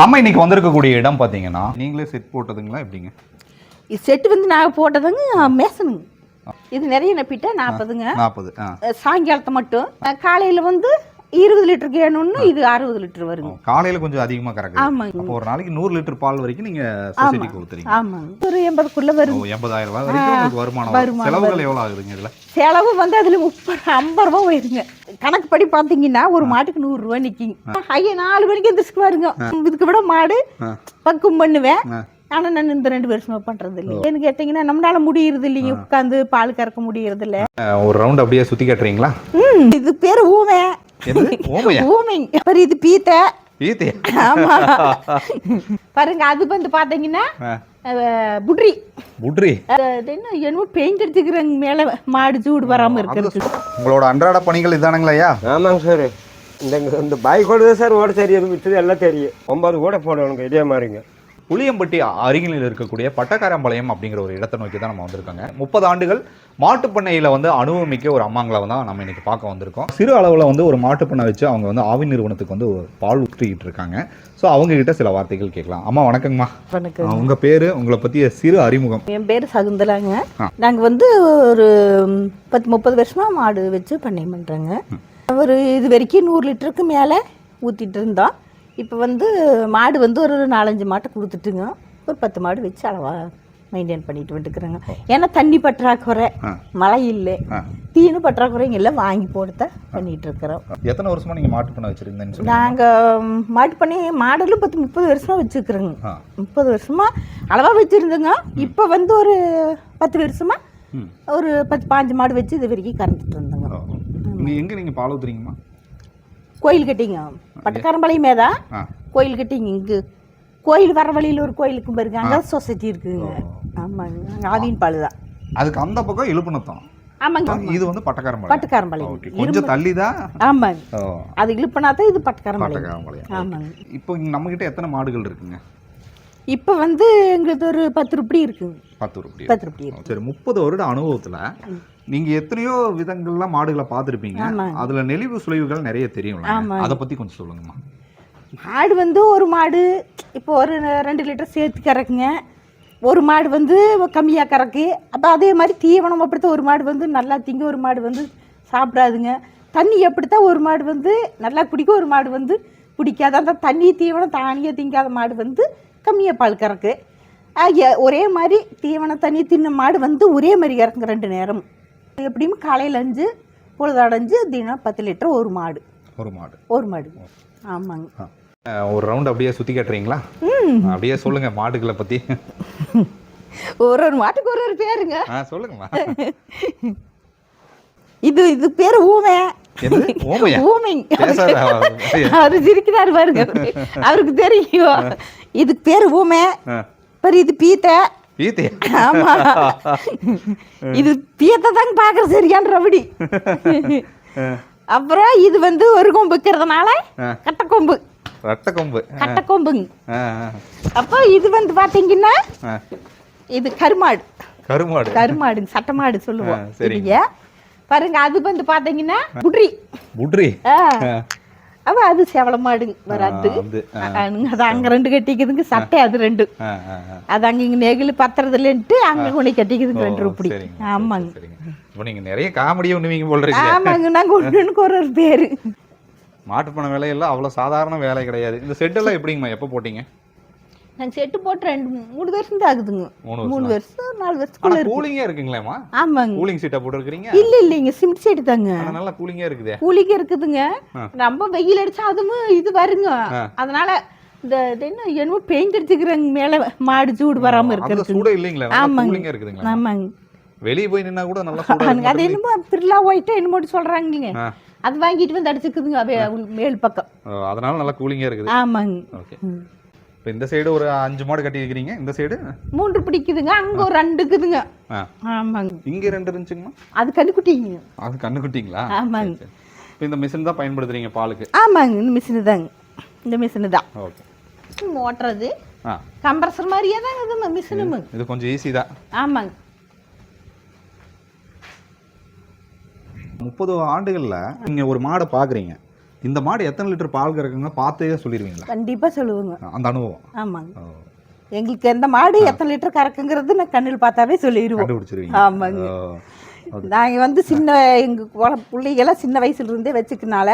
நம்ம இன்னைக்கு வந்திருக்கக்கூடிய இடம் பார்த்தீங்கன்னா நீங்களே செட் போட்டதுங்களா எப்படிங்க? செட்டு வந்து நாங்கள் போட்டதுங்க மேசனுங்க இது நிறைய நப்பிட்டா நாற்பதுங்க நாற்பது சாயங்காலத்தை மட்டும். காலையில் வந்து இருபது லிட்டர் கேணுன்னு இது அறுபது லிட்டர் வருங்க. காலையில கொஞ்சம் அதிகமா கறக்குது. ஆமாங்க. அப்போ ஒரு நாளைக்கு நூறு லிட்டர் பால் வரைக்கும் நீங்க சொசைட்டிக்கு ஊத்துறீங்க ஆமாங்க. ஒரு எண்பதுக்குள்ள வருங்க எண்பதாயிரம் ரூபாய் வரைக்கும் உங்களுக்கு வருமானம் வரும். செலவுகள் எவ்வளவு ஆகுதுங்க இதுல? செலவு வந்து அதில் முப்பது ஐம்பது ரூபா போயிருங்க. கணக்குப்படி பார்த்தீங்கன்னா ஒரு மாட்டுக்கு நூறுரூவா நிற்கிங்க ஐயா நாலு மணிக்கு எந்திரிச்சு பாருங்க. இதுக்கு விட மாடு ஆ. பக்கம் பண்ணுவேன். ஆனா நான் இந்த ரெண்டு வருஷமா பண்றது இல்லை ஏன்னு கேட்டீங்கன்னா நம்மளால முடியறது இல்லைங்க. உட்காந்து பால் கறக்க முடியறது இல்ல. ஒரு ரவுண்ட் அப்படியே சுத்தி கட்டுறீங்களா? ம், இது பேரு ஊமை. ஊமைங்க அப்புறம் இது பீத்தை. ஆமா. பாருங்க அது வந்து பாத்தீங்கன்னா புட்ரி. புட்ரி? அது என்ன என்னமோ பெயிண்ட் அடிச்சுக்கிறாங்க மேல மாடு சூடு வராம இருக்கிறது உங்களோட அன்றாட பணிகள் இதானுங்களா ஆமாங்க சார். இந்த இந்த பைக்கோடு தான் சார் ஓட தெரியாது விட்டது எல்லாம் தெரியும். ஒன்பது கூட போடணுங்க இதே மாதிரிங்க. புளியம்பட்டி அருகில் இருக்கக்கூடிய பட்டக்காரம்பாளையம் அப்படிங்கிற ஒரு இடத்தை நோக்கி தான் நம்ம வந்திருக்கோங்க. முப்பது ஆண்டுகள் மாட்டுப் பண்ணையில வந்து அனுபவமிக்க ஒரு அம்மாங்களை தான் நம்ம இன்னைக்கு பார்க்க வந்திருக்கோம். சிறு அளவில் வந்து ஒரு மாட்டுப் பண்ணை வச்சு அவங்க வந்து ஆவி நிறுவனத்துக்கு வந்து பால் ஊற்றிக்கிட்டு இருக்காங்க. ஸோ அவங்க கிட்ட சில வார்த்தைகள் கேட்கலாம். அம்மா வணக்கங்கம்மா. வணக்கம். அஹ் உங்க பேரு உங்களை பத்திய சிறு அறிமுகம். என் பேர் சகுந்தலாங்க. ஆ. நாங்க வந்து ஒரு பத்து முப்பது வருஷமா மாடு வச்சு பண்ணையம் பண்றோங்க. ஒரு இது வரைக்கும் நூறு லிட்டருக்கு மேலே ஊத்திட்டு இருந்தோம் இப்போ வந்து மாடு வந்து ஒரு நாலஞ்சு மாட்டை கொடுத்துட்டுங்க. ஒரு பத்து மாடு வச்சு அளவா மெயின்டைன் பண்ணிட்டு வந்துக்கிறோங்க ஏன்னா தண்ணி பற்றாக்குறை. மழை இல்லை. தீனு பற்றாக்குறைங்க எல்லாம் வாங்கி போட்டு பண்ணிட்டு இருக்கிறோம் எத்தனை வருஷமா நீங்க மாட்டுப் பண்ணை வச்சிருந்தேன்னு சொல்லுங்க. நாங்கள் மாட்டு பண்ணி மாடலும் பத்து முப்பது வருஷமா வச்சுருக்குறோங்க. முப்பது வருஷமா அளவாக வச்சுருந்தோங்க. இப்போ வந்து ஒரு பத்து வருஷமா. ஒரு பத்து பாஞ்சு மாடு வச்சு இது வரைக்கும் கறந்துட்டு இருந்தோங்க. எங்க நீங்க பால் ஊத்துறீங்கம்மா? கோயில் கட்டிங்க. பட்டக்காரம்பாளையமே தான் கோயில் கட்டிங்க இங்கு. கோயில் வர வழியில் ஒரு கோயிலுக்கு பாருங்க. அங்கே சொசைட்டி இருக்குங்க. ஆமாங்க. ஆவியின் பால் தான். அதுக்கு அந்த பக்கம் இழுப்புனத்தான் ஆமாங்க இது வந்து பட்டக்காரம்பாளையம். பட்டக்காரம்பாளையம். கொஞ்சம் தள்ளி தான் ஆமாங்க. அது இழுப்புனா தான் இது பட்டக்காரம்பாளையம். ஆமாங்க. இப்போ நம்ம கிட்ட எத்தனை மாடுகள் இருக்குங்க? இப்போ வந்து எங்களுக்கு ஒரு பத்து ரூபடி இருக்குங்க. பத்து ரூபாய் பத்து ரூபடி சரி முப்பது வருட அனுபவத்துல நீங்க எத்தனையோ விதங்கள்ல மாடுகளை பார்த்துருப்பீங்க. அதுல நெளிவு சுழிவுகள் நிறைய தெரியும். அதை பத்தி கொஞ்சம் சொல்லுங்கம்மா. மாடு வந்து ஒரு மாடு இப்போ ஒரு ரெண்டு லிட்டர் சேர்த்து கறக்குங்க. ஒரு மாடு வந்து கம்மியாக கறக்கு. அப்போ அதே மாதிரி தீவனம் அப்படித்தான் ஒரு மாடு வந்து நல்லா திங்க ஒரு மாடு வந்து சாப்பிடாதுங்க. தண்ணி எப்படித்தான் ஒரு மாடு வந்து நல்லா குடிக்கும் ஒரு மாடு வந்து பிடிக்காது அந்த தண்ணி தீவனம் தானியாக திங்காத மாடு வந்து கம்மியாக பால் கறக்கு. ஆ, எ- ஒரே மாதிரி தீவனம் தண்ணி தின்ன மாடு வந்து ஒரே மாதிரி கறக்குங்க ரெண்டு நேரம். எப்படியும் காலையில் அஞ்சு பொழுதடைஞ்சு தினம் பத்து லிட்டர் ஒரு மாடு. ஒரு மாடு. ஒரு மாடு. ஆமாங்க. ஒரு ரவுண்ட் அப்படியே சுத்தி கட்டுறீங்களா? அப்படியே சொல்லுங்க மாடுகளை பத்தி. ஒரு ஒரு மாட்டுக்கு ஒரு ஒரு பேருங்க. ஆ சொல்லுங்கம்மா. இது இது பேர் ஊமை. அவரு. சிரிக்கிறாரு பாருங்க. அவருக்கு தெரியும். இதுக்கு பேர் ஊமை. பாரு இது பீத்தை. ஈத்தே ஆமா. இது பீத்தை தாங்க பாக்குற சரியான ரபடி அப்புறம் இது வந்து ஒரு கொம்பு இருக்கிறதுனால ஆ. கட்டக்கொம்பு. ரத்த கொம்பு. கட்டக்கொம்புங்க. ஆ, ஆ, அப்போ இது வந்து பாத்தீங்கன்னா. இது கருமாடு. கருமாடு. கருமாடுங்க சட்டமாடு சொல்லுவோம். சரிங்க. பாருங்க அது வந்து பாத்தீங்கன்னா புட்ரி. புட்ரி. அவ அது செவல மாடுங்க வராது. அது அங்க ரெண்டு கட்டிக்குதுங்க சட்டை அது ரெண்டு. அது அங்க இங்க நெகிழ் பத்துறதுலன்ட்டு அங்க கொண்டு கட்டிக்குதுங்க ரெண்டு சரிங்க, ஆமாங்க. இப்போ நீங்க நிறைய காமெடியை ஒண்ணுவீங்க போல் இருக்கு ஆமாங்க நாங்க ஒண்ணுக்கு ஒரு ஒரு பேரு. மாட்டுப்பண வேலையெல்லாம் அவ்வளவு சாதாரண வேலை கிடையாது. இந்த செட்டெல்லாம் எப்படிங்கம்மா? எப்போ போட்டீங்க? நாங்க செட்டு போட்டு ரெண்டு மூணு வருஷம் தான் ஆகுதுங்க. மூணு வருஷம். நாலு வருஷத்துக்குள்ள இருக்கு. கூலிங்கா இருக்குங்களேம்மா? ஆமாங்க. கூலிங் சீட்டா போட்டுருக்கீங்க இல்ல இல்லைங்க சிமெண்ட் செடி தாங்க. நல்லா கூலிங்கா இருக்குதே. கூலிக்கு இருக்குதுங்க. ரொம்ப வெயில் அடிச்சா அதுவும் இது வருங்க. அதனால இந்த என்ன என்னமோ பெயிண்ட் அடிச்சுக்கிறாங்க மேல. மாடு சூடு வராம இருக்கிறது சூடே இல்லைங்களா ஆமாங்க. கூலிங்கா இருக்குதுங்களா? ஆமாங்க. வெளிய போய் நின்னா கூட நல்லா சூடா அது இருக்கு என்னமோ பிர்லா ஒயிட்டா என்னமோ சொல்றாங்க. அது வாங்கிட்டு வந்து அடிச்சுக்குதுங்க மேல் பக்கம். அதனால நல்லா கூலிங்கா இருக்குது. ஆமாங்க. ஓகே. இப்போ இந்த சைடு ஒரு அஞ்சு மாடு கட்டி இருக்கிறீங்க. இந்த சைடு மூன்று பிடிக்குதுங்க. அங்க ஒரு ரெண்டு இருக்குதுங்க. ஆ. ஆமாங்க. இங்க ரெண்டு இருந்துச்சுங்கம்மா? அது கண்ணுக்குட்டிங்க. அது கண்ணுக்குட்டிங்களா? ஆமாங்க. இப்போ இந்த மிஷின் தான் பயன்படுத்துறீங்க பாலுக்கு? ஆமாங்க. இந்த மிஷினு தாங்க. இந்த மிஷினு தான். ஓகே ஓட்டுறது ஆ. கம்ப்ரஸர் மாதிரியே தாங்க இது மிஷினும் இது கொஞ்சம் ஈஸி தான். ஆமாங்க. முப்பது ஆண்டுகளில் நீங்கள் ஒரு மாடை பார்க்குறீங்க இந்த மாடு எத்தனை லிட்டர் பால் கறக்குங்க? பார்த்தே சொல்லிடுவீங்களா கண்டிப்பா சொல்லுவோங்க. அந்த அனுபவம். ஆமாங்க. எங்களுக்கு எந்த மாடு எத்தனை லிட்டர் கறக்குங்கிறது நான் கண்ணில் பார்த்தாவே சொல்லிடுவோம் ஆமாங்க. ஓ, நாங்க வந்து சின்ன எங்க குழ- பிள்ளைகெல்லாம் சின்ன வயசுல இருந்தே வச்சுக்கனால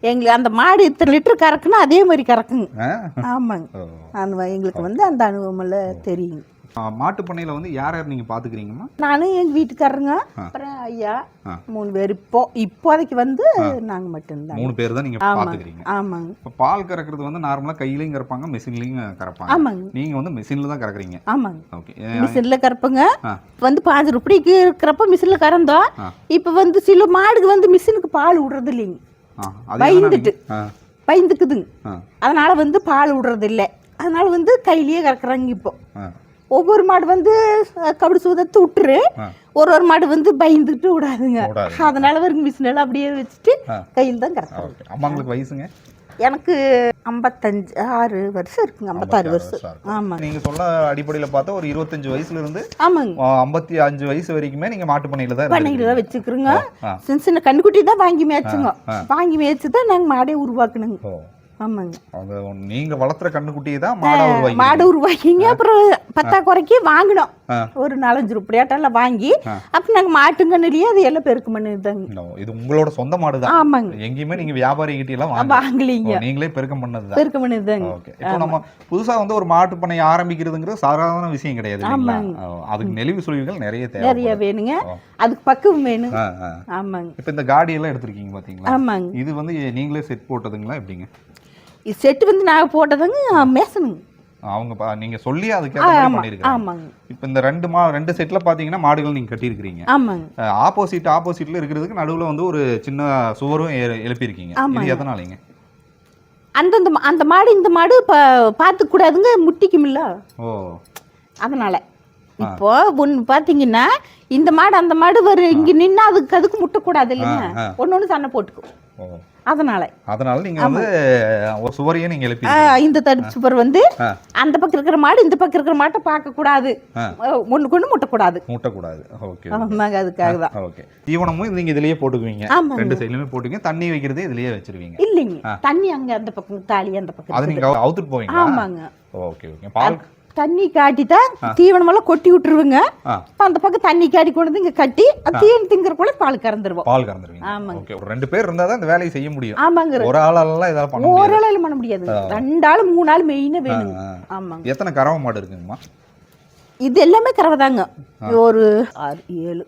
எங்களுக்கு அந்த மாடு இத்தனை லிட்டர் கறக்குன்னா அதே மாதிரி கறக்குங்க? ஆமாங்க. எங்களுக்கு வந்து அந்த அனுபவம் எல்லாம் தெரியுங்க. மாட்டு பண்ணையில வந்து யார் யார் நீங்க பாத்துக்கிறீங்கம்மா? நானும் எங்க வீட்டுக்காரங்க அப்புறம் ஐயா. மூணு பேர் இப்போ இப்போதைக்கு வந்து நாங்க மட்டும்தான். மூணு பேர் தான் நீங்க ஆமாங்க பாத்துக்கிறீங்க. ஆமாங்க. இப்போ பால் கறக்கிறது வந்து நார்மலா கையிலையும் கறப்பாங்க மிஷின்லயும் கறப்பாங்க. ஆமாங்க. நீங்க வந்து மிஷின்ல தான் கறக்குறீங்க. ஆமாங்க. ஓகே மிஷின்ல கறப்பங்க. வந்து பாஞ்சு ரூபாய்க்கு இருக்கிறப்ப மிஷின்ல கறந்தோம். இப்போ வந்து சில மாடுக்கு வந்து மிஷினுக்கு பால் விடுறது இல்லைங்க பயந்துட்டு. பயந்துக்குதுங்க. அதனால வந்து பால் விடுறது இல்லை அதனால வந்து கையிலேயே கறக்குறாங்க இப்போ. ஒவ்வொரு மாடு வந்து கபடி சூதத்து விட்டுரு. ஒரு ஒரு மாடு வந்து பயந்துட்டு விடாதுங்க விடாது. அதனால வருங்க மிஷின் எல்லாம் அப்படியே வச்சுட்டு. கையில் தான் ஓகே அம்மாங்களுக்கு வயசுங்க எனக்கு ஐம்பத்தஞ்சு ஆறு வருஷம் இருக்குங்க ஐம்பத்தாறு வருஷம் வருஷம் இருக்கும். ஆமாங்க நீங்க சொல்ல அடிப்படையில பார்த்தா ஒரு இருபத்தஞ்சு வயசுல இருந்து ஆமாங்க ஐம்பத்தி அஞ்சு வயசு வரைக்குமே நீங்க மாட்டு பண்ணையில தான் பண்ணையில் தான். வச்சுக்கிறோங்க. சின்ன சின்ன கண்ணுக்குட்டி தான் வாங்கி மேய்ச்சுங்க. வாங்கி மேய்ச்சி தான் நாங்கள் மாடே உருவாக்குனுங்க ஓ ஆமாங்க. அது நீங்க வளர்த்துற கண்ணுக்குட்டியை தான் மாடா உருவாக்கி மாடு உருவாக்கிங்க. அப்புறம் பத்தா குறைக்கு வாங்கினோம். ஒரு நாலஞ்சு ரூபாயாட்டெல்லாம் வாங்கி. அப்புறம் நாங்கள் மாட்டுங்கன்னுலயே அது எல்லாம் பெருக்கு பண்ணிதாங்க. இது உங்களோட சொந்த மாடு தான் ஆமாங்க. எங்கேயுமே நீங்க வியாபாரி கிட்ட எல்லாம் வாங்கல. வாங்கலீங்க. நீங்களே பெருக்கம் பண்ணது தான் பெருக்கு பண்ணிதாங்க. ஓகே. இப்போ நம்ம புதுசா வந்து ஒரு மாட்டு பண்ணை ஆரம்பிக்கிறதுங்கிறது சாதாரண விஷயம் கிடையாது அதுக்கு நெளிவு சுழிவுகள் நிறைய நிறைய தேவை வேணுங்க. ஓ. அதுக்கு பக்குவம் வேணும். ஆமாங்க. இப்போ இந்த காடி எல்லாம் எடுத்திருக்கீங்க பாத்தீங்களா? ஆமாங்க. இது வந்து நீங்களே செட் போட்டதுங்களா எப்படிங்க? இது செட்டு வந்து நாங்கள் போட்டதுங்க மேசனுங்க. அவங்க பா- நீங்க சொல்லி ஆமா பண்ணிருக்காங்க. ஆமாங்க. இப்போ இந்த ரெண்டு மா ரெண்டு செட்ல பாத்தீங்கன்னா மாடுகள் நீங்க கட்டியிருக்கிறீங்க. ஆமாங்க. ஆப்போசிட் ஆப்போசிட்ல இருக்கிறதுக்கு நடுவுல வந்து ஒரு சின்ன சுவரும் எழுப்பியிருக்கீங்க. இது எதனாலங்க? அந்தந்த அந்த மாடு இந்த மாடு பா பார்த்துக்க கூடாதுங்க முட்டிக்குமில்ல ஓ. அதனால. இப்போ ஒன்று பார்த்தீங்கன்னா இந்த மாடு அந்த மாடு வரும் இங்கே நின்னா அதுக்கு அதுக்கு முட்டக்கூடாது இல்லைங்க. ஒன்று ஒன்று சண்டை போட்டுக்கும். ஓ. அதனால. அதனால நீங்க வந்து ஒரு சுவரையும் நீங்க எழுப்பி இந்த தடுப்பு சுவர் வந்து. அந்த பக்கம் இருக்கிற மாடு இந்த பக்கம் இருக்கிற மாட்டை பார்க்கக்கூடாது ஆ. ஒன்றுக்கு ஒன்று முட்டக்கூடாது. மூட்டக்கூடாது. ஓகே ஆமாங்க அதுக்காக தான் ஓகே. தீவனமும் நீங்க இதுலயே போட்டுக்குவீங்க. ரெண்டு சைடுலயுமே போட்டுக்குவீங்க தண்ணி வைக்கிறதே இதுலயே வச்சிருவீங்க. இல்லைங்க. தண்ணி அங்கே அந்த பக்கம் தாலி அந்த பக்கம் அது நீங்க அவுத்துட்டு போவீங்களா? ஆமாங்க. Okay okay. பால் தண்ணி காட்டி தான் தீவனமெல்லாம் கொட்டி விட்டுருவுங்க. அந்த பக்கம் தண்ணி காட்டி கொண்டு வந்து இங்கே கட்டி அது தீவனம் திங்கிறக்குள்ள பால் கறந்துருவோம். பால் கறந்துருவீங்க. ஆமாங்க. ஓகே ஒரு ரெண்டு பேர் இருந்தா தான் இந்த வேலையை செய்ய முடியும். ஆமாங்க. ஒரு ஆளால இதெல்லாம் பண்ண முடியாது. ஒரு ஆளால பண்ண முடியாதுங்க ரெண்டு ஆள் மூணு ஆள் மெயினாக வேணுங்க. ஆ. ஆமாங்க. எத்தனை கறவை மாடு இருக்குங்கம்மா? இது எல்லாமே கறவை தாங்க ஒரு ஆறு ஏழு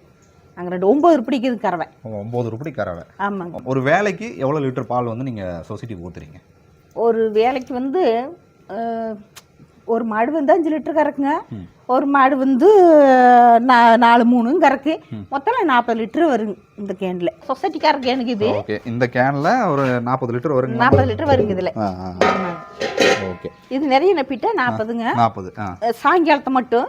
அங்கே ரெண்டு ஒம்பது பிடிக்குது கறவை. ஒன்பது ரூபாய் கறவை. ஆமாங்க. ஒரு வேலைக்கு எவ்வளவு லிட்டர் பால் வந்து நீங்க சொசைட்டிக்கு ஊத்துறீங்க? ஒரு வேலைக்கு வந்து ஒரு மாடு வந்து அஞ்சு லிட்டர் கறக்குங்க. ஒரு மாடு வந்து நா- நாலு மூணும் கறக்கு. மொத்தம் நாற்பது லிட்டர் வருங்க இந்த கேனில். சொசைட்டிக்கார கேனுக்கு இது. இந்த கேன்ல ஒரு நாற்பது லிட்டர் வருங்க. நாற்பது லிட்டர் வருங்க இதில். ஓகே. இது நிறைய நப்பிட்டா நாற்பதுங்க நாற்பது சாயங்காலத்தை மட்டும்.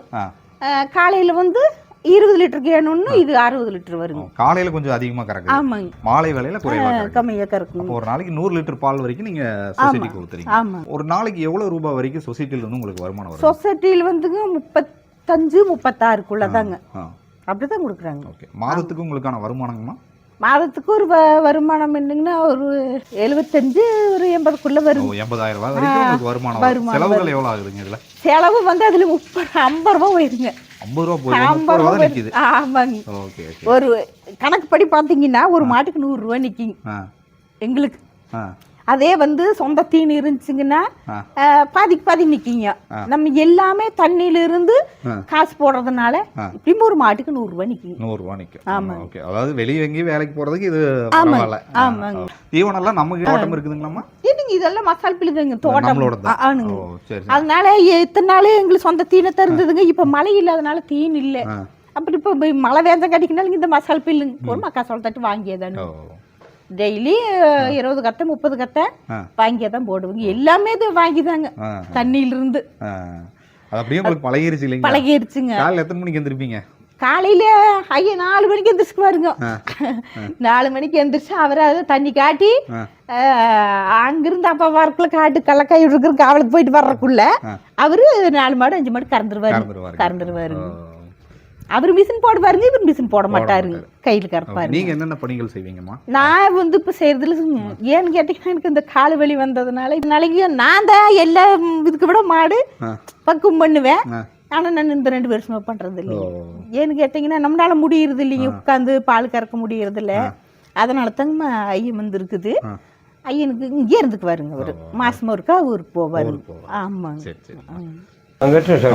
காலையில் வந்து இருபது லிட்டர் கேனுன்னு இது அறுபது லிட்டர் வருங்க காலையில கொஞ்சம் அதிகமா கறக்குது. ஆமாங்க. மாலை வேலையில குறைவா கறக்குது. கம்மியாக அப்போ ஒரு நாளைக்கு நூறு லிட்டர் பால் வரைக்கும் நீங்க சொசைட்டிக்கு ஊத்துறீங்க. ஆமாங்க ஒரு நாளைக்கு எவ்வளவு ரூபாய் வரைக்கும் சொசைட்டில இருந்து உங்களுக்கு வருமானம் வரும் சொசைட்டியில் வந்துங்க முப்பத்தஞ்சு முப்பத்தாறுக்குள்ள தாங்க. ஆ. அப்படி தான் கொடுக்குறாங்க. ஓகே. மாதத்துக்கு உங்களுக்கான வருமானங்கம்மா? மாதத்துக்கு ஒரு வருமானம் என்னங்கன்னா ஒரு எழுபத்தஞ்சு ஒரு எண்பதுக்குள்ள வரும் எண்பதாயிரம் ரூபாய் வருமானம் வரும் வருமானம் செலவுகள் எவ்வளவு ஆகுதுங்க இதுல? செலவு வந்து அதில் முப்பது ஐம்பது ரூபா போயிருங்க. ஐம்பது ரூபா ஐம்பது முப்பது ரூபா ஆமாங்க. Okay okay. ஒரு கணக்கு படி பார்த்தீங்கன்னா ஒரு மாட்டுக்கு நூறுரூவா நிற்கிங்க எங்களுக்கு. ஆ. அதே வந்து சொந்த தீனி இருந்துச்சுங்கன்னா பாதிக்கு பாதி நிற்கிங்க நம்ம எல்லாமே தண்ணியில இருந்து. காசு போடுறதுனால இப்படியும் ஒரு மாட்டுக்கு நூறுரூவா நிற்கிங்க நூறு ரூபா நிக்கும். ஓகே. அதாவது வெளிய எங்கேயும் வேலைக்கு போறதுக்கு இது பரவாயில்ல. ஆமாங்க. தீவனம் எல்லாம் நமக்கு தோட்டம் இருக்குதுங்களாம்மா? என்னங்க இதெல்லாம் மசால் பிள்ளைங்க தோட்டம். ஆனுங்க அதனால இத்தனை நாள் எங்களுக்கு சொந்த தீனத்தை இருந்ததுங்க. இப்போ மழை இல்லாதனால தீன் இல்லை. அப்படி இப்போ மழை வேஞ்சம் கட்டிக்கினாலும் இந்த மசால் பில்லுங்க ஒரு மக்கா தட்டு வாங்கியதானு டெய்லி இருபது கத்தை முப்பது கத்தை. வாங்கியே தான் போடுவோங்க எல்லாமே இது வாங்கிதாங்க. தண்ணியிலிருந்து. ஆ. அது அப்படியே உங்களுக்கு பழகிருச்சு பழகிருச்சுங்க. காலைல எத்தனை மணிக்கு எந்திருப்பீங்க? காலையில ஐயா நாலு மணிக்கு எந்திரிச்சு பாருங்க. நாலு மணிக்கு எந்திரிச்சு அவரை அதை தண்ணி காட்டி அங்கிருந்து அப்பா வரக்குள்ள காட்டு கள்ளக்காய் இருக்கிற காவலுக்கு போயிட்டு வர்றக்குள்ள அவரு நாலு மாடு அஞ்சு மாடு கறந்துருவாரு. கறந்துருவாரு. அவர் மிஷின் போடுவாருங்க இவர் மிஷின் போட மாட்டாருங்க. கையில் கறப்பாரு நீங்க என்னென்ன பணிகள் செய்வீங்கம்மா? நான் வந்து இப்போ செய்யறதுல ஏன்னு கேட்டீங்கன்னா எனக்கு இந்த கால் வலி வந்ததுனால நாளைக்கு நான் தான் எல்லா இதுக்கு விட மாடு. பக்குவம் பண்ணுவேன். ஆனால் நான் இந்த ரெண்டு வருஷமா பண்றது இல்லை. ஏன்னு கேட்டிங்கன்னா நம்மளால முடியறது இல்லைங்க உட்காந்து பால் கறக்க முடியறது இல்லை. அதனால தாங்க ஐயன் வந்து இருக்குது. ஐயனுக்கு இங்கே இருந்துக்குவாருங்க அவர். மாசம் ஒருக்கா ஊருக்கு போவாரு. ஆமாங்க.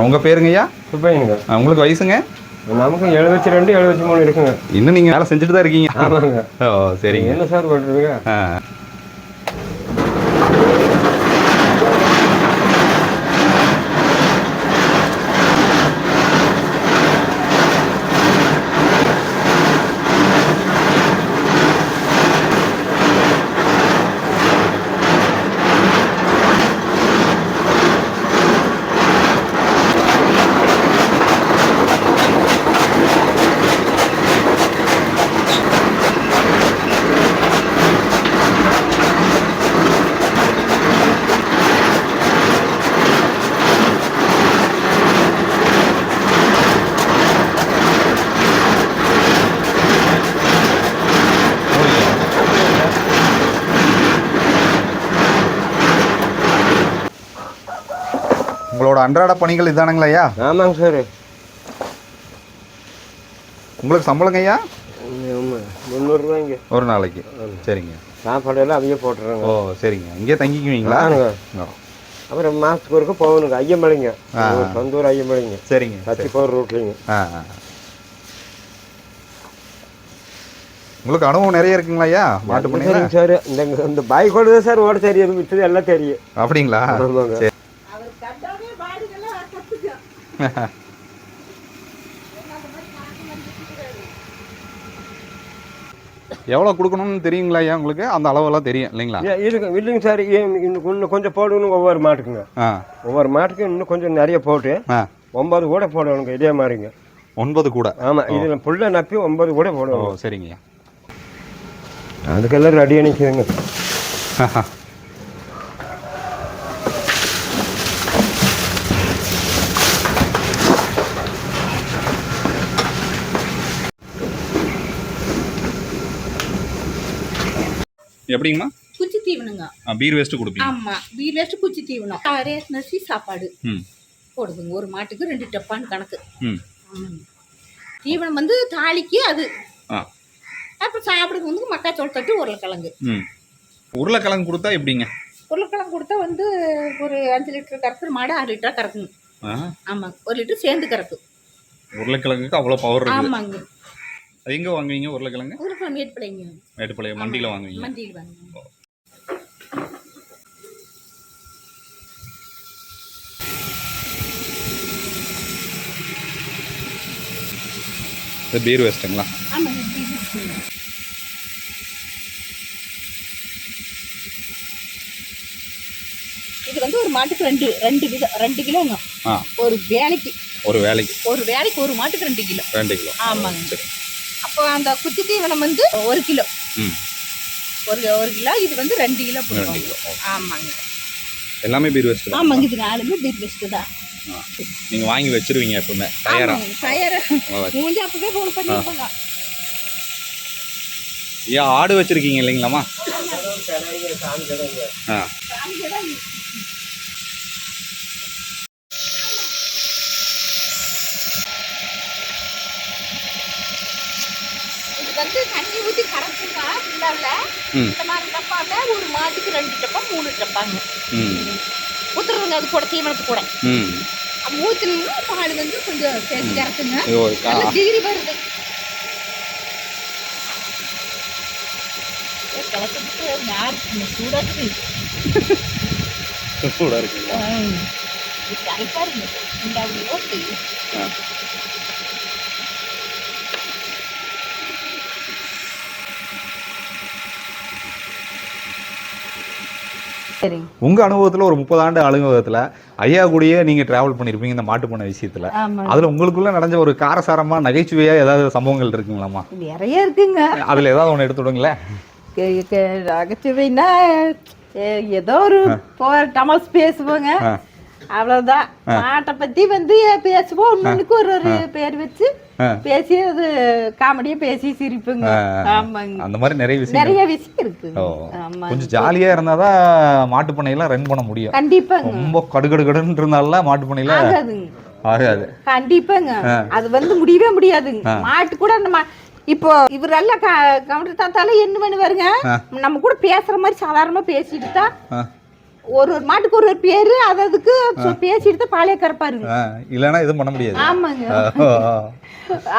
உங்க பேருங்கய்யா? உங்களுக்கு வயசுங்க? நமக்கு எழுபத்தி ரெண்டு எழுபத்தி மூணு இருக்குங்க. இன்னும் நீங்க வேலை செஞ்சுட்டு தான் இருக்கீங்க. ஆமாங்க. ஓ சரிங்க. என்ன சார் பண்ணுறீங்க அன்றாட பணிகள் இதானுங்களா ஐயா? ஆமாங்க சார். உங்களுக்கு சம்பளங்க ஐயா? ஆமாம் முந்நூறுரூவாய்ங்க ஒரு நாளைக்கு. சரிங்க. சாப்பாடு எல்லாம் அவங்க போட்டுறாங்க. ஓ சரிங்க. இங்கே தங்கிக்குவீங்களா? அப்புறம் மாதத்துக்கு ஒருக்க போகணுங்க. ஐயமலைங்க. ஆ. சொந்த ஊர் ஐயமலைங்க. சரிங்க கத்தி போகிற ரூட்லிங்க. உங்களுக்கு அனுபவம் நிறைய இருக்குங்களா ஐயா? மாட்டு சரிங்க சார். இந்த இந்த பைக்கோடு தான் சார் ஓட தெரியும். மிச்சது எல்லாம் தெரியும். அப்படிங்களா? எவ்வளோ கொடுக்கணும்னு தெரியுங்களா ஐயா உங்களுக்கு? அந்த அளவெல்லாம் தெரியும் இல்லைங்களா? இதுக்கு இல்லைங்க சார். இன்னும் கொஞ்சம் போடணும் ஒவ்வொரு மாட்டுக்குங்க. ஒவ்வொரு மாட்டுக்கும் இன்னும் கொஞ்சம் நிறைய போட்டு ஒன்பது கூட போடணுங்க இதே மாதிரிங்க. ஒன்பது கூட? ஆமாம் இதில் புள்ள நப்பி ஒன்பது கூட போடணும். சரிங்கய்யா அதுக்கெல்லாம் ரெடியாக நிற்குதுங்க எப்படிங்கம்மா? குச்சி தீவனங்க. பீர் வேஸ்ட்டு கொடுப்பீங்க. ஆமா வீடு வச்சு குச்சி தீவனம். ரேஷன் அரிசி சாப்பாடு. ம். போடுதுங்க ஒரு மாட்டுக்கு ரெண்டு டப்பான்னு கணக்கு. தீவனம் வந்து தாளிக்கு அது. அப்புறம் சாப்பிடுறது வந்து மக்காச்சோள தட்டு உருளைக்கிழங்கு. ம். உருளைக்கிழங்கு கொடுத்தா எப்படிங்க? உருளைக்கிழங்கு கொடுத்தா வந்து ஒரு அஞ்சு லிட்டர் கறக்குற மாடு ஆறு லிட்டர் கறக்குங்க ஆமாங்க ஒரு லிட்டர் சேர்ந்து கறக்கு. உருளைக்கிழங்குக்கு அவ்வளோ பவர் ஆமாங்க. அது எங்கே வாங்குவீங்க? உருளைக்கிழங்கு? உருளைக்கிழங்கு ஏற்படைங்க மேட்டுப்பாளையம் மண்டியில் வாங்குவீங்க. மண்டியில் வாங்க இது பீர் வேஸ்ட்டுங்களா. இது வந்து ஒரு மாட்டுக்கு ரெண்டு ரெண்டு கிலோ ரெண்டு கிலோங்க. ஒரு வேலைக்கு. ஒரு வேலைக்கு. ஒரு வேலைக்கு ஒரு மாட்டுக்கு ரெண்டு கிலோ. ரெண்டு கிலோ. ஆமாங்க. சரி. அப்போ அந்த குச்சி தீவனம் வந்து ஒரு கிலோ. ம். ஒரு ஒரு கிலோ இது வந்து ரெண்டு கிலோ ரெண்டு போடுவோம். ஆமாங்க. எல்லாமே பீர் வேஸ்ட்டு தான்? ஆமாங்க இது நாலுமே பீர் பெஸ்ட்டு தான். நீங்கள் வாங்கி வச்சிருவீங்க எப்பவுமே. தயாரா? தயாரா. மூஞ்சி அப்பவே போன பண்ணிருப்பாங்க ஐயா ஆடு வச்சிருக்கீங்க இல்லைங்களாம்மா? ஆ இது வந்து தண்ணி ஊற்றி கரைச்சுங்க இந்த மாதிரி டப்பாவில் ஒரு மாட்டுக்கு ரெண்டு டப்பா மூணு டப்பாங்க. ம். ஊற்றுறதுங்க அது கூட தீவனத்து கூட. ஊற்றினோம்னா பால் வந்து கொஞ்சம் சேர்த்து கறக்குங்க. டிகிரி வருது. கரைப்பா இருக்கு இந்த அப்படி ஓட்டு ஆ சரிங்க உங்கள் அனுபவத்தில் ஒரு முப்பது ஆண்டு அனுபவத்தில் ஐயா கூடயே நீங்கள் ட்ராவல் பண்ணியிருப்பீங்க இந்த மாட்டு பண்ணை விஷயத்தில். அதில் உங்களுக்குள்ள நடந்த ஒரு காரசாரமாக நகைச்சுவையாக ஏதாவது சம்பவங்கள் இருக்குங்களாம்மா? நிறைய இருக்குங்க. அதில் ஏதாவது ஒன்று எடுத்து விடுங்களேன். நகைச்சுவைன்னா ஏதோ ஒரு போ டமால்ஸ் பேசுவாங்க. அவ்வளவுதான். மாட்டை பத்தி வந்து பேசுவோம். ஒண்ணுக்கு ஒரு ஒரு பேர் வச்சு. பேசி அது காமெடியா பேசி சிரிப்புங்க. ஆமாங்க. அந்த மாதிரி நிறைய விஷயம் நிறைய விஷயம் இருக்கு. கொஞ்சம் ஜாலியா இருந்தாதான் மாட்டு பண்ணையெல்லாம் ரன் பண்ண முடியும். கண்டிப்பாங்க. ரொம்ப கடுகடுகடுன்னு இருந்தால மாட்டு பண்ணையில ஆகாது. கண்டிப்பாங்க. அது வந்து முடியவே முடியாதுங்க. மாட்டு கூட நம்ம இப்போ இவரெல்லாம் கவுண்டர் தாத்தால என்ன பண்ணுவாருங்க? நம்ம கூட பேசுற மாதிரி சாதாரணமா பேசிட்டு தான். ஒரு ஒரு மாட்டுக்கு ஒரு ஒரு பேரு அது அதுக்கு சொ- பேசிட்டு தான் பாளைய கறப்பாருங்க ஆ, இல்லைன்னா எதுவும் பண்ண முடியாது ஆமாங்க ஆ, ஆ.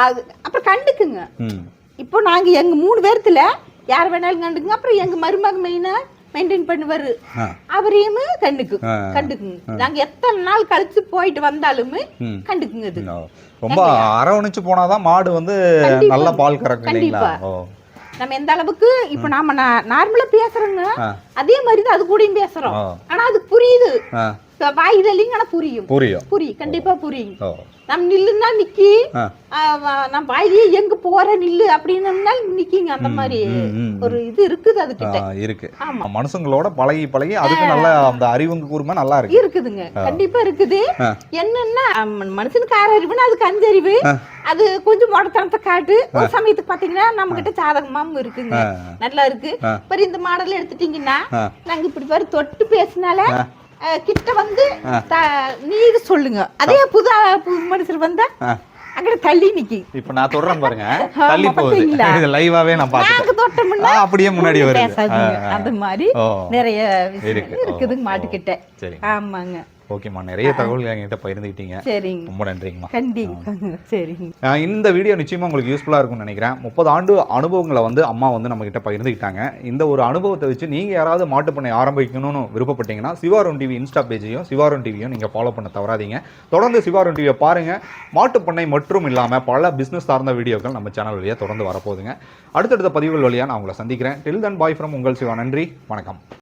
அது அப்புறம் கண்டுக்குங்க ம் இப்போ நாங்க எங்க மூணு பேர்த்துல யார் வேணாலும் கண்டுக்குங்க அப்புறம் எங்க மருமக மெயினா மெயின்டைன் பண்ணுவாரு ஆ. அவரையுமே கண்டுக்கு ஆ. கண்டுக்குங்க நாங்க எத்தனை நாள் கழிச்சு போயிட்டு வந்தாலுமே ம். கண்டுக்குங்க அது ஓ. ரொம்ப அரவணைச்சு போனாதான் மாடு வந்து. நல்ல பால் கறக்கும் இல்லைங்களா கண்டிப்பா. ஓ நம்ம எந்த அளவுக்கு இப்ப நாம நார்மலா பேசுறோங்க. அதே மாதிரி தான் அது கூடயும் பேசுறோம். ஆனா அது புரியுது. ஆ. வாயில இல்லைங்க ஆனா புரியும். புரியும். புரியும். கண்டிப்பா புரியும். நம்ம நில்லுன்னா நிக்கி. நான் வாயிலேயே எங்க போற நில்லு அப்படின்னா நிக்கிங்க அந்த மாதிரி ஒரு இது இருக்குது அது கிட்ட இருக்கு. ஆமா. மனுஷங்களோட பழகி பழகி அதுக்கு நல்ல அந்த அறிவுங்க கூர்மை நல்லா இருக்கு. இருக்குதுங்க. கண்டிப்பா இருக்குது. என்னன்னா மனுஷனுக்கு ஆறு அறிவுன்னா அதுக்கு அஞ்சு அறிவு. அது கொஞ்சம் முடத்தனத்தை காட்டு. ஒரு சமயத்துக்கு பாத்தீங்கன்னா நம்ம கிட்ட சாதகமாவும் இருக்குங்க. நல்லா இருக்கு. அப்புறம் இந்த மாடல் எடுத்துட்டீங்கன்னா. நாங்க இப்படி பாரு தொட்டு பேசினால கிட்ட வந்து நீங்க சொல்லுங்க அதே புது புது மனுஷர் வந்தா ஆ. அங்கிட்ட தள்ளி நிக்கி இப்ப நான் தொடறேன் பாருங்க தள்ளி போகுது? இது லைவாவே நான் பாத்துட்டேன் தொட்டோம்னா அப்படியே முன்னாடி வருது. அந்த மாதிரி. நிறைய விஷயம் இருக்கு. ஓ, இருக்குதுங்க ஓ. மாட்டுக்கிட்ட ஆமாங்க ஓகேம்மா. நிறைய தகவல்கள் என்கிட்ட பகிர்ந்துக்கிட்டீங்க. சரிங்க. ரொம்ப நன்றிங்கம்மா. கண்டிப்பாங்க சரிங்க. இந்த வீடியோ நிச்சயமா உங்களுக்கு யூஸ்ஃபுல்லாக இருக்கும்னு நினைக்கிறேன். முப்பது ஆண்டு அனுபவங்களை வந்து அம்மா வந்து நம்ம கிட்ட பகிர்ந்துக்கிட்டாங்க. இந்த ஒரு அனுபவத்தை வச்சு நீங்க யாராவது மாட்டுப் பண்ணை ஆரம்பிக்கணும்னு விருப்பப்பட்டீங்கன்னா சிவாரோன் டிவி இன்ஸ்டா பேஜையும் சிவாரோன் டிவியும் நீங்க ஃபாலோ பண்ண தவறாதீங்க. தொடர்ந்து சிவாரோன் டிவியை பாருங்க. மாட்டுப் பண்ணை மற்றும் இல்லாம பல பிசினஸ் சார்ந்த வீடியோக்கள் நம்ம சேனல் வழியா தொடர்ந்து வரப்போகுதுங்க. அடுத்தடுத்த பதிவுகள் வழியா நான் உங்களை சந்திக்கிறேன். டில் தன் பாய் ஃப்ரம் உங்கள் சிவா. நன்றி. வணக்கம்.